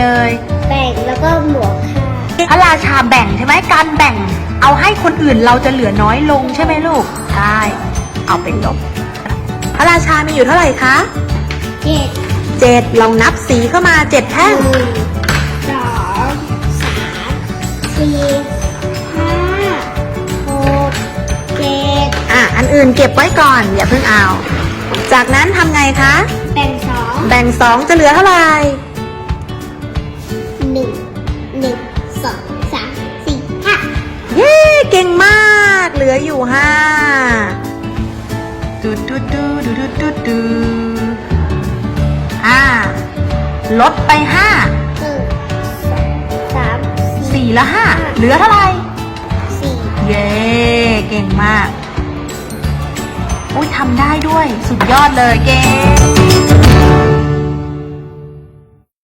เลย แบ่งแล้วก็บวกห้าพระราชาแบ่งใช่ไหมการแบ่ง เอาให้คนอื่นเราจะเหลือน้อยลงใช่ไหมลูกใช่เอาไปลบพระราชามีอยู่เท่าไหร่คะเจ็ดเจ็ดลองนับสีเข้ามาเจ็ดแท่งหนึ่งสองสามสี่ห้าหกเจ็ดอะอันอื่นเก็บไว้ก่อนอย่าเพิ่งเอา จากนั้นทำไงคะ แบ่งสองแบ่งสองจะเหลือเท่าไหร่ เก่งมาก เหลืออยู่ห้าดูดูดูดูดูดูดูอ่าลดไปห้าหนึ่งสองสามสี่สี่ละห้าเหลือเท่าไหร่สี่เย้เก่งมากอุ้ยทำได้ด้วย สุดยอดเลยเก่ง